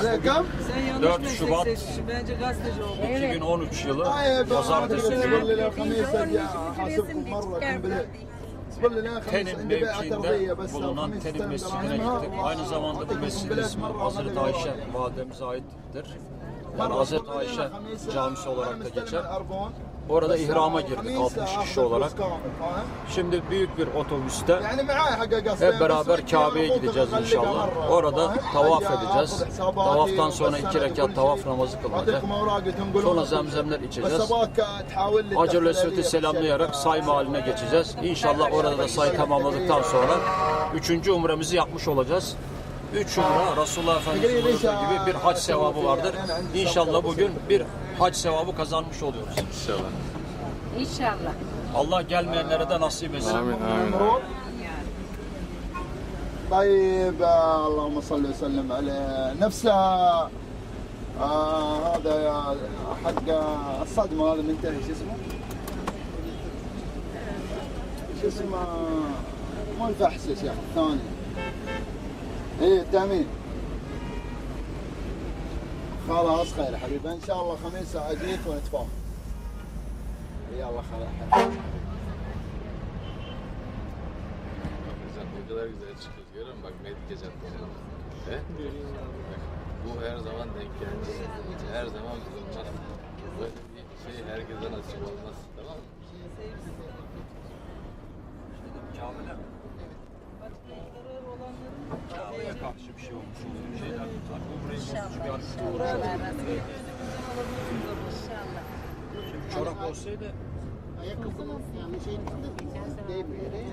Rakam? 4 Şubat Bence gazeteci oldu. 2013 yılı pazartesi günü Tenim mevkiinde bulunan Tenim Mescidi'ne gittik. Aynı zamanda bu mescidin ismi Hazreti Ayşe validemize aittir. Yani Hazreti Ayşe camisi olarak da geçer. Orada ihrama girdik 60 kişi olarak. Şimdi büyük bir otobüste hep beraber Kabe'ye gideceğiz inşallah. Orada tavaf edeceğiz. Tavaftan sonra iki rekat tavaf namazı kılacak. Sonra zemzemler içeceğiz. Hacer-ül Esvet'i selamlayarak say mahalline geçeceğiz. İnşallah orada da say tamamladıktan sonra üçüncü umremizi yapmış olacağız. Üç umre Resulullah Efendimiz'in gibi bir hac sevabı vardır. İnşallah bugün bir hac sevabı kazanmış oluyoruz. İnşallah. İnşallah. Allah gelmeyenlere de nasip etsin. Amin amin. طيب آه، اللهم صل وسلم على نفسها آه هذا يا حق الصدمه هذا منتهي شو اسمه؟ شو اسمه؟ مو الفحص يا شيخ الثاني ايه التامين خلاص خير حبيبي ان شاء الله خميس اجيك ونتفاهم يلا خير حبيبي Güzel, ne kadar güzel çıkıyoruz görüyor musun? Bak Medike Caddesi. He? Bak, bu her zaman denk gelecek. Her zaman bulunmaz. Böyle bir şey herkese nasip olmaz. Tamam mı? Kabe'ye karşı bir şey olmuş oluyor. Şeyler tutar. Umre'yi bozmuş bir hareket olmuş Allah oluyor. razı olsun. İnşallah. Şimdi çorap olsaydı Ayakkabınız yani şeyin içinde değmiyor mi?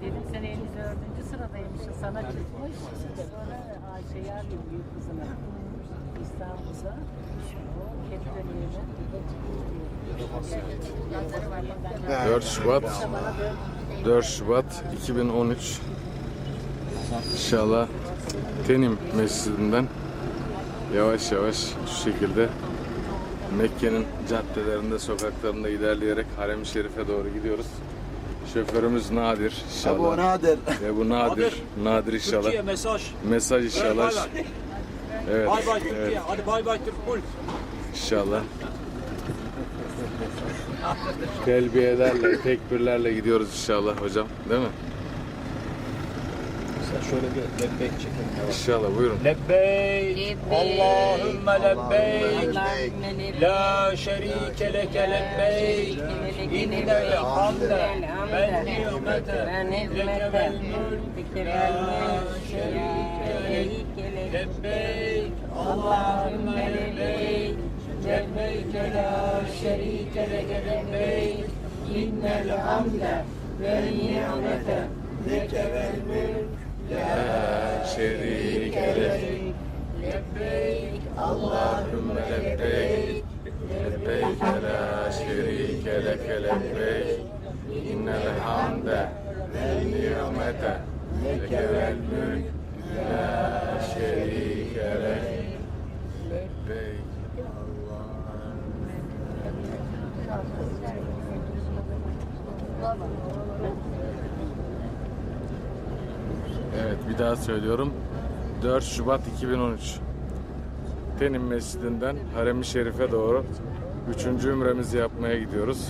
Dedim sen 54. sıradaymışsın sana çıkmış. Sonra Ayşe'yi arıyor büyük kızına. İstanbul'da. O Kepler'e 4 Şubat 4 Şubat 2013 İnşallah Tenim Mescidinden yavaş yavaş şu şekilde Mekke'nin caddelerinde, sokaklarında ilerleyerek Harem-i Şerif'e doğru gidiyoruz. Şoförümüz Nadir inşallah. Ebu Nadir. Ebu Nadir. Nadir, Nadir inşallah. Türkiye mesaj. Mesaj inşallah. Evet, evet. Bay bay Türkiye. Evet. Hadi bay bay Türk İnşallah. Telbiyelerle, tekbirlerle gidiyoruz inşallah hocam. Değil mi? Sen şöyle bir lebbeyk çekelim. İnşallah buyurun. Lebbeyk. Allahümme lebbeyk. La şerike leke lebbeyk. İnnel hamde vel nimete leke vel mülk. La şerike leke lebbeyk. Allahümme lebbeyk. Lebbeyk la şerike leke lebbeyk. İnnel hamde vel nimete leke vel mülk. La şerike lek. Lebbeyk. Allahümme lebbeyk. Lebbeyk la şerike leke lebbeyk. İnnel hamde vel nimete leke vel mülk. La şerike lek. Lebbeyk. Evet bir daha söylüyorum. 4 Şubat 2013. Tenim Mescidinden Harem-i Şerif'e doğru 3. ümremizi yapmaya gidiyoruz.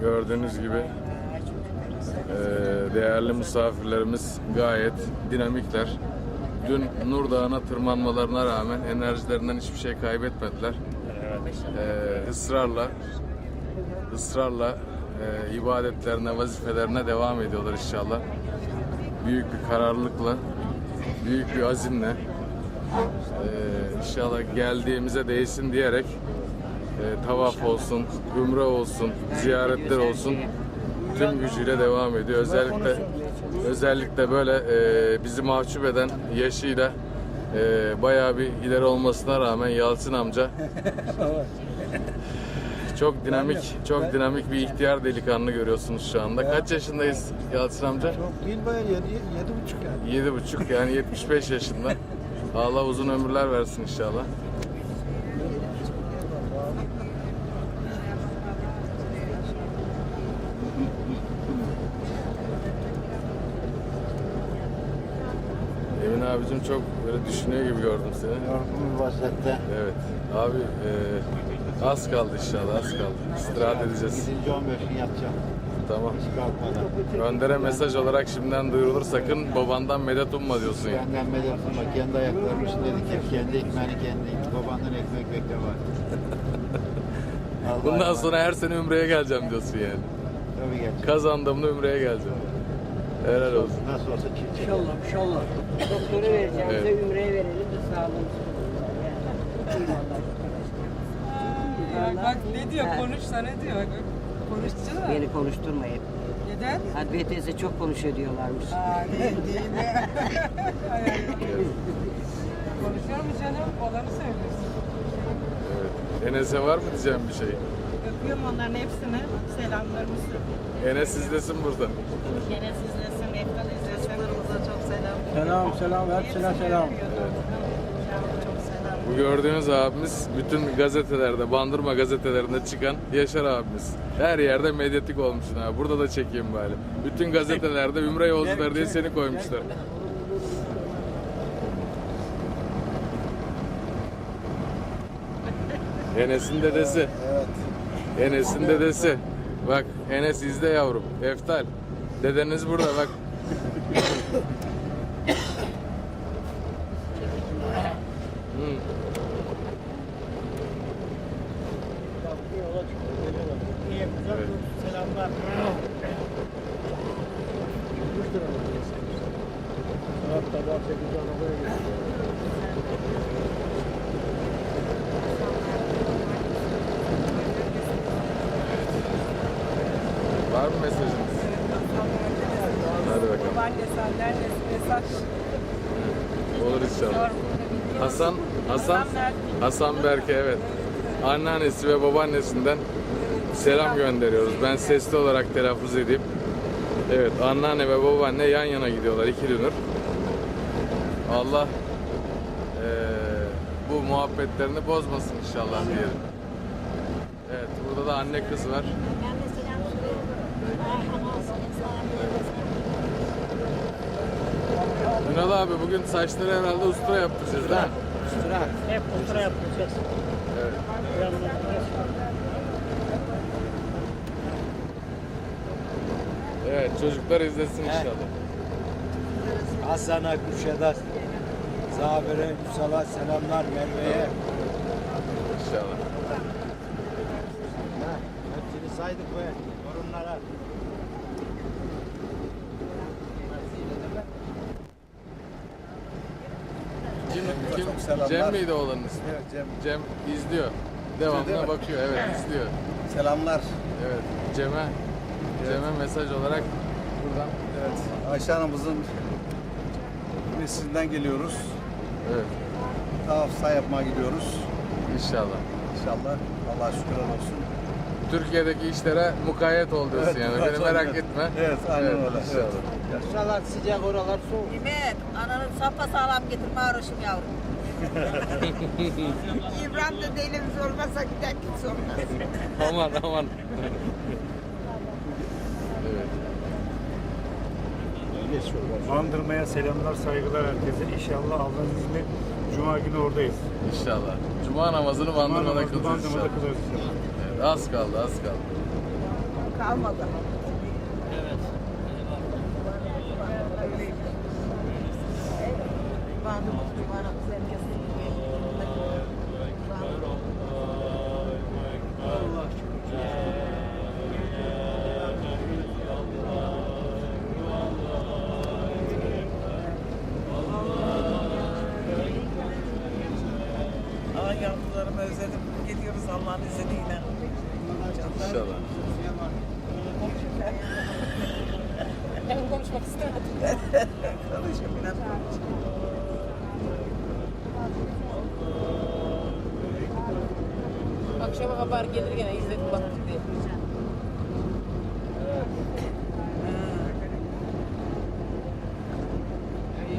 Gördüğünüz gibi eee, değerli misafirlerimiz gayet dinamikler. Dün Nur Dağı'na tırmanmalarına rağmen enerjilerinden hiçbir şey kaybetmediler. Eee ısrarla ısrarla eee, ibadetlerine, vazifelerine devam ediyorlar inşallah. Büyük bir kararlılıkla, büyük bir azimle eee, inşallah geldiğimize değsin diyerek eee, tavaf olsun, ümre olsun, ziyaretler olsun tüm gücüyle devam ediyor. Özellikle özellikle böyle eee, bizi mahcup eden yaşıyla eee bayağı bir ileri olmasına rağmen Yalçın amca çok dinamik, çok dinamik bir ihtiyar delikanlı görüyorsunuz şu anda. Kaç yaşındayız Yalçın amca? Değil bayağı yedi, yedi buçuk yani. Yedi buçuk yani 75 yaşında. Allah uzun ömürler versin inşallah. abicim çok böyle düşünüyor gibi gördüm seni. Yorgun bir vaziyette. Evet. Abi e, az kaldı inşallah az kaldı. İstirahat edeceğiz. Gidince 15 gün yatacağım. Tamam. Hiç kalkmadan. Önder'e mesaj olarak şimdiden duyurulur sakın babandan medet umma diyorsun ya. Benden medet umma. Kendi ayaklarının üstünde dikip kendi ekmeğini kendi yiyip babandan ekmek bekle var. Allah'a Bundan emanet. sonra her sene Ümre'ye geleceğim diyorsun yani. Tabii gelecek. Kazandığımda Ümre'ye geleceğim. Helal olsun. Nasıl olsa çift çek. İnşallah, inşallah. Doktoru vereceğim, Evet. ümreye verelim de sağlığınız. Bak ne diyor konuşsa ne diyor konuşsana Beni konuşturmayın. neden? Hadbiye teyze çok konuşuyor diyorlarmış. Aa değil değil? Ay, ay. Konuşuyor mu canım? Olanı söylüyorsun. Evet. Enes'e var mı diyeceğim bir şey? Öpüyorum onların hepsine. Selamlarımı söylüyorum. Enes izlesin burada. Enes izlesin, Eftal izlesin. Çok selam. Selam selam hepsine selam. Selam. Bu gördüğünüz abimiz bütün gazetelerde, Bandırma gazetelerinde çıkan Yaşar abimiz. Her yerde medyatik olmuşsun abi. Burada da çekeyim bari. Bütün gazetelerde Ümre yolcuları diye seni koymuşlar. Enes'in dedesi. Evet. Enes'in dedesi. Bak Enes izle yavrum. Eftal. Dedeniz burada bak. Evet. Selamlar. Saat sabah 8'de arabaya geçiyorum. Var mı mesajınız? Hadi bakalım. Babaanne senden mesaj. Olur inşallah. Hasan, Hasan, Hasan Berke evet. Anneannesi ve babaannesinden selam gönderiyoruz. Ben sesli olarak telaffuz edeyim. Evet, anneanne ve babaanne yan yana gidiyorlar iki dönür. Allah eee, bu muhabbetlerini bozmasın inşallah diyelim. Evet, burada da anne kız var. Ünal abi bugün saçları herhalde ustura yaptıracağız değil mi? Hep ultra yapacağız. Evet. Evet çocuklar izlesin inşallah. Hasan'a, Kürşat'a, Zabir'e, Üsal'a selamlar Merve'ye. İnşallah. Ha, Hepsini saydık be. Torunlara. Kim, kim, Çok selamlar. Cem miydi oğlanın ismi? Evet Cem. Cem izliyor. Devamlı bakıyor. Evet izliyor. Selamlar. Evet. Cem'e Cem'e mesaj olarak buradan Evet, Ayşe Hanım'ızın neslinden geliyoruz. evet Tavaf yapmaya gidiyoruz. inşallah. İnşallah. Allah'a şükürler olsun. Türkiye'deki işlere mukayyet ol diyorsun yani. Beni merak etme. Evet, aynen öyle. inşallah. Evet. Şuralar sıcak oralar soğuk. Nimet, ananın sapa sağlam getirme aroşum yavrum. İbrahim de delimiz olmazsa gider kimse olmaz. aman aman. evet. Bandırmaya selamlar, saygılar herkese. İnşallah Allah'ın izniyle Cuma günü oradayız. İnşallah. Cuma namazını bandırmada kılacağız Bandırmada inşallah. kılacağız inşallah. Evet, az kaldı, az kaldı. Kalmadı. Bandımız cumanamız herkesin Ay yavrularımı özledim. Geliyoruz Allah'ın izniyle. İnşallah. Ben konuşmak istemedim. Konuşun biraz. Akşama haber gelir gene izledim baktık diye.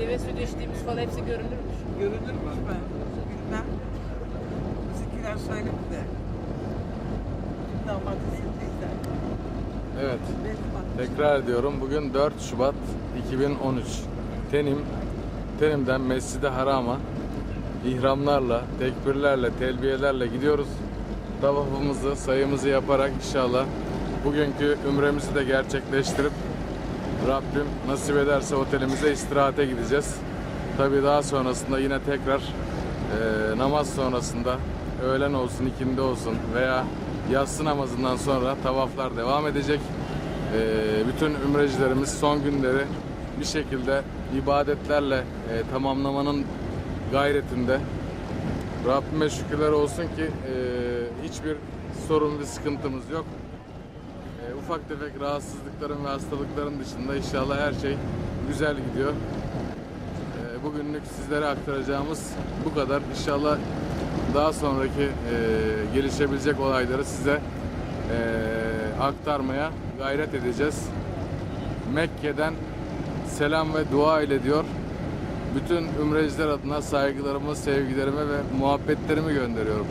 Deve sütü içtiğimiz falan hepsi görünürmüş. Görünürmüş ben. Bilmem. Bizimkiler söyledi de. Evet. Tekrar ediyorum. Bugün 4 Şubat 2013. Tenim Tenim'den Mescid-i Haram'a ihramlarla, tekbirlerle, telbiyelerle gidiyoruz. Tavafımızı, sayımızı yaparak inşallah bugünkü ümremizi de gerçekleştirip Rabbim nasip ederse otelimize istirahate gideceğiz. Tabii daha sonrasında yine tekrar eee, namaz sonrasında öğlen olsun, ikindi olsun veya yatsı namazından sonra tavaflar devam edecek. Eee, bütün ümrecilerimiz son günleri bir şekilde ibadetlerle eee, tamamlamanın gayretinde. Rabbime şükürler olsun ki eee, hiçbir sorun ve sıkıntımız yok. Eee, ufak tefek rahatsızlıkların ve hastalıkların dışında inşallah her şey güzel gidiyor. Eee, bugünlük sizlere aktaracağımız bu kadar. İnşallah daha sonraki eee, gelişebilecek olayları size eee, aktarmaya gayret edeceğiz. Mekke'den selam ve dua ile diyor. Bütün ümreciler adına saygılarımı, sevgilerimi ve muhabbetlerimi gönderiyorum.